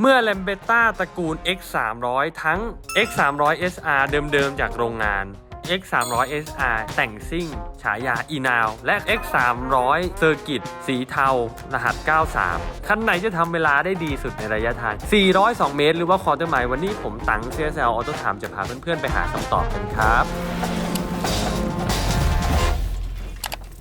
เมื่อ l a m b e t t a ตระกูล X 3 0 0 ทั้ง X 3 0 0 SR เดิมๆ จากโรงงาน X 3 0 0 SR แต่งซิ่ง ฉายาอีนาว และ X 3 0 0 เซอร์กิตสีเทา รหัส 93 คันไหนจะทำเวลาได้ดีสุดในระยะทาง 402 เมตร หรือว่าคอร์เตอร์ไมล์วันนี้ผมตัง CSL Auto Time จะพาเพื่อนๆ ไปหาคำตอบกันครับ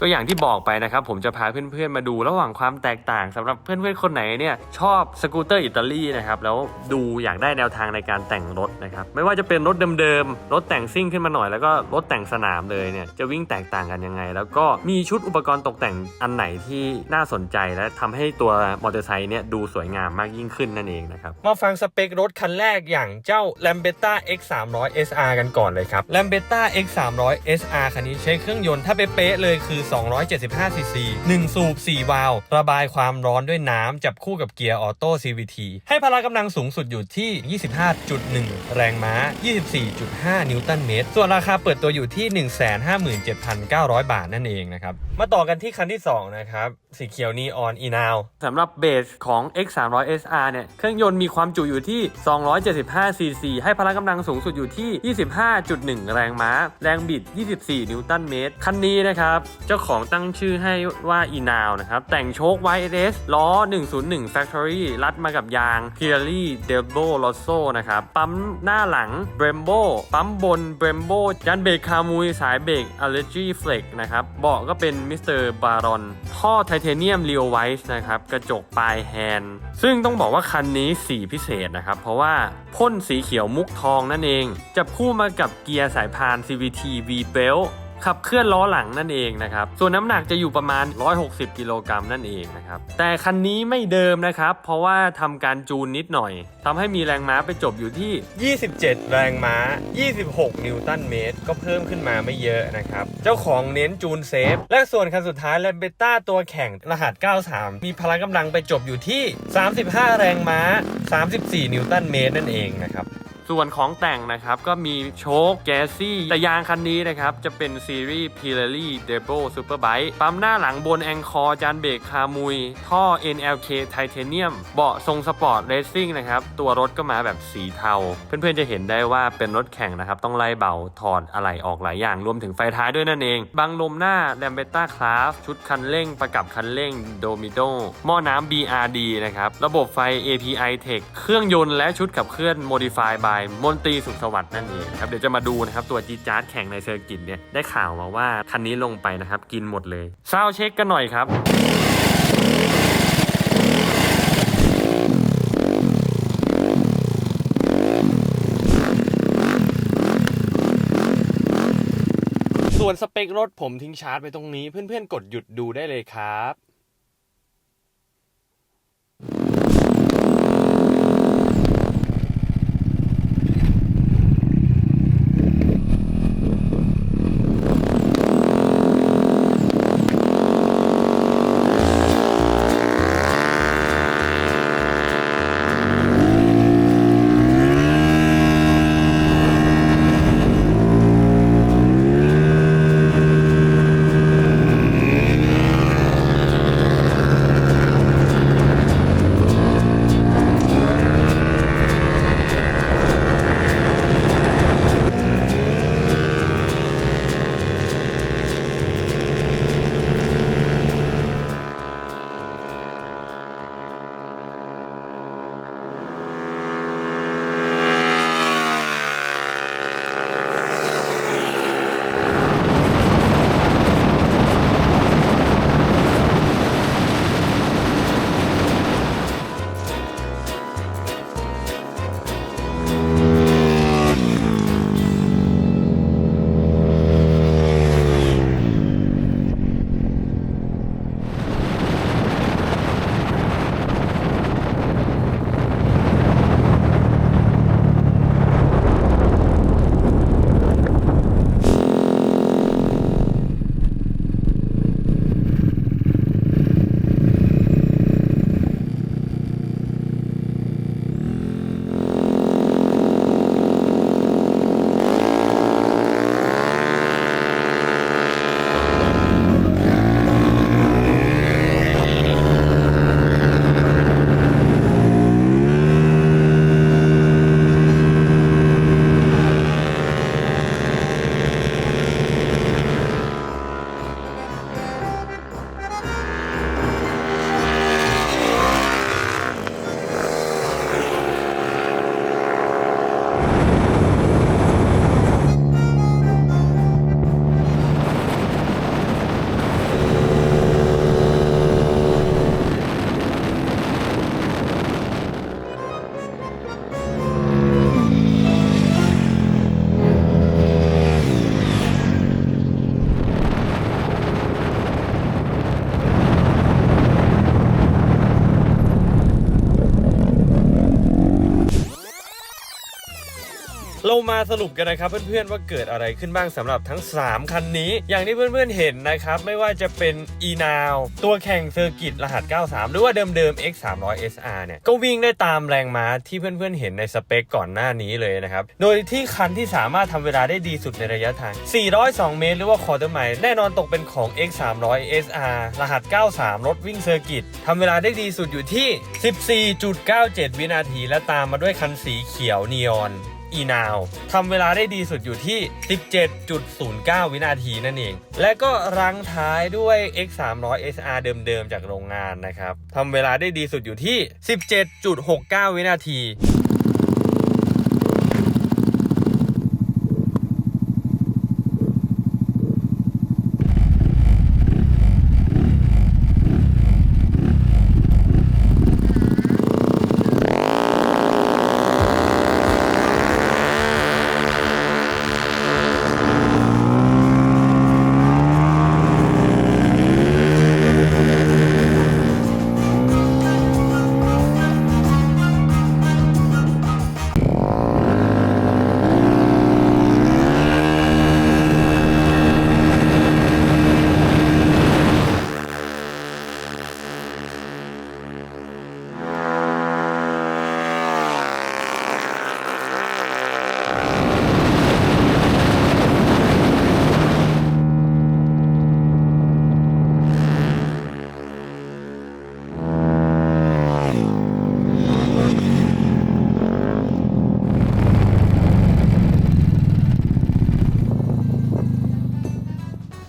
ก็อย่างที่บอกไปนะครับผมจะพาเพื่อนๆมาดูระหว่างความแตกต่างสำหรับเพื่อนๆคนไหนเนี่ยชอบสกูตเตอร์อิตาลีนะครับแล้วดูอยากได้แนวทางในการแต่งรถนะครับไม่ว่าจะเป็นรถเดิมๆรถแต่งซิ่งขึ้นมาหน่อยแล้วก็รถแต่งสนามเลยเนี่ยจะวิ่งแตกต่างกันยังไง แล้วก็มีชุดอุปกรณ์ตกแต่งอันไหนที่น่าสนใจและทำให้ตัวมอเตอร์ไซค์เนี่ยดูสวยงามมากยิ่งขึ้นนั่นเองนะครับมาฟังสเปครถคันแรกอย่างเจ้า l a m b e t t a X 3 0 0 SR กันก่อนเลยครับ l a m b e t t a X 3 0 0 SR คันนี้ใช้เครื่องยนต์ถ้าเป๊ะเลยคือ275 ซีซี 1 สูบ 4 วาล์วระบายความร้อนด้วยน้ำจับคู่กับเกียร์ออโต้ CVT ให้พละกำลังสูงสุดอยู่ที่ 25.1 แรงม้า 24.5 นิวตันเมตร ส่วนราคาเปิดตัวอยู่ที่ 157,900 บาทนั่นเองนะครับ มาต่อกันที่คันที่ 2 นะครับ สีเขียวนีออนอีนาวสำหรับเบสของ X 3 0 0 SR เนี่ย เครื่องยนต์มีความจุอยู่ที่ 275 ซีซี ให้พละกำลังสูงสุดอยู่ที่ 25.1 แรงม้า แรงบิด 24 นิวตันเมตร คันนี้นะครับ เจ้าของตั้งชื่อให้ว่าอีนาวนะครับ แต่งโชค YS ล้อ 101 Factory รัดมากับยาง p i r e l i d e b o Rosso นะครับ ปั๊มหน้าหลัง Brembo ปั๊มบน Brembo ยันเบรกคามุยสายเบรก Allergy Flex นะครับเบาะก็เป็น Mr. Baron ท่อไทเทเนียม Leo White นะครับ กระจกปลายแฮนด์ซึ่งต้องบอกว่าคันนี้สีพิเศษนะครับ เพราะว่าพ่นสีเขียวมุกทองนั่นเอง จับคู่มากับเกียร์สายพาน CVT V Belt ขับเคลื่อนล้อหลังนั่นเองนะครับ ส่วนน้ำหนักจะอยู่ประมาณ 160 กิโลกรัมนั่นเองนะครับ แต่คันนี้ไม่เดิมนะครับ เพราะว่าทำการจูนนิดหน่อยทำให้มีแรงม้าไปจบอยู่ที่ 27 แรงม้า 26 นิวตันเมตร ก็เพิ่มขึ้นมาไม่เยอะนะครับ เจ้าของเน้นจูนเซฟ และส่วนคันสุดท้ายแลมเบต้าตัวแข่งรหัส 93 มีพละกำลังไปจบอยู่ที่ 35 แรงม้า 34 นิวตันเมตรนั่นเองนะครับ ส่วนของแต่งนะครับ ก็มีโชคแกซี่แต่ยางคันนี้นะครับ จะเป็นซีรีส์ Pirelli d e b o Superbike ปั๊มหน้าหลังบนแองคอร์จานเบรกคามุย ท่อ NLK Titanium เบาะทรงสปอร์ตเรซซิ่งนะครับ ตัวรถก็มาแบบสีเทา เพื่อนๆจะเห็นได้ว่าเป็นรถแข่งนะครับ ต้องไล่เบาถอดอะไหล่ออกหลายอย่างรวมถึงไฟท้ายด้วยนั่นเองบังลมหน้า l a m b e t t a Craft ชุดคันเร่งประกับคันเร่ง Domido หม้อน้ำ BRD นะครับระบบไฟ API Tech เครื่องยนต์และชุดขับเคลื่อน Modify by มนตรีสุขสวัสดิ์นั่นเองครับเดี๋ยวจะมาดูนะครับตัวจีจาร์ดแข่งในเซอร์กิตเนี่ยได้ข่าวมาว่าคันนี้ลงไปนะครับกินหมดเลยซาวเช็คกันหน่อยครับส่วนสเปครถผมทิ้งชาร์จไปตรงนี้เพื่อนๆกดหยุดดูได้เลยครับ เรามาสรุปกันนะครับเพื่อนๆว่าเกิดอะไรขึ้นบ้างสำหรับทั้ง 3 คันนี้ อย่างที่เพื่อนๆเห็นนะครับ ไม่ว่าจะเป็น e n o w ตัวแข่งเซอร์กิตรหัส 93 หรือว่าเดิมๆ X 3 0 0 SR เนี่ย ก็วิ่งได้ตามแรงม้าที่เพื่อนๆเห็นในสเปคก่อนหน้านี้เลยนะครับ โดยที่คันที่สามารถทำเวลาได้ดีสุดในระยะทาง 402 เมตร หรือว่าคอร์เตอร์ไมล์แน่นอนตกเป็นของ X 3 0 0 SR รหัส 93 รถวิ่งเซอร์กิตทำเวลาได้ดีสุดอยู่ที่ 14.97 วินาที และตามมาด้วยคันสีเขียวนีออน e n o w ทำเวลาได้ดีสุดอยู่ที่ 17.09 วินาทีนั่นเอง และก็รังท้ายด้วย X 3 0 0 SR เดิมๆ จากโรงงานนะครับทำเวลาได้ดีสุดอยู่ที่ 17.69 วินาที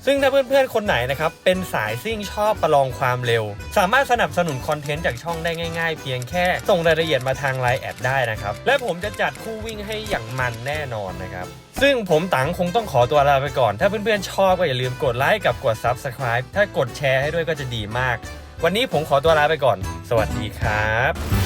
ซึ่งถ้าเพื่อนๆ คนไหนนะครับ เป็นสายซิ่งชอบประลองความเร็ว สามารถสนับสนุนคอนเทนต์จากช่องได้ง่ายๆ เพียงแค่ ส่งรายละเอียดมาทางไลน์แอดได้นะครับ และผมจะจัดคู่วิ่งให้อย่างมันแน่นอนนะครับ ซึ่งผมตังคงต้องขอตัวลาไปก่อน ถ้าเพื่อนๆ ชอบก็อย่าลืมกดไลค์กับกด Subscribe ถ้ากดแชร์ให้ด้วยก็จะดีมาก วันนี้ผมขอตัวลาไปก่อน สวัสดีครับ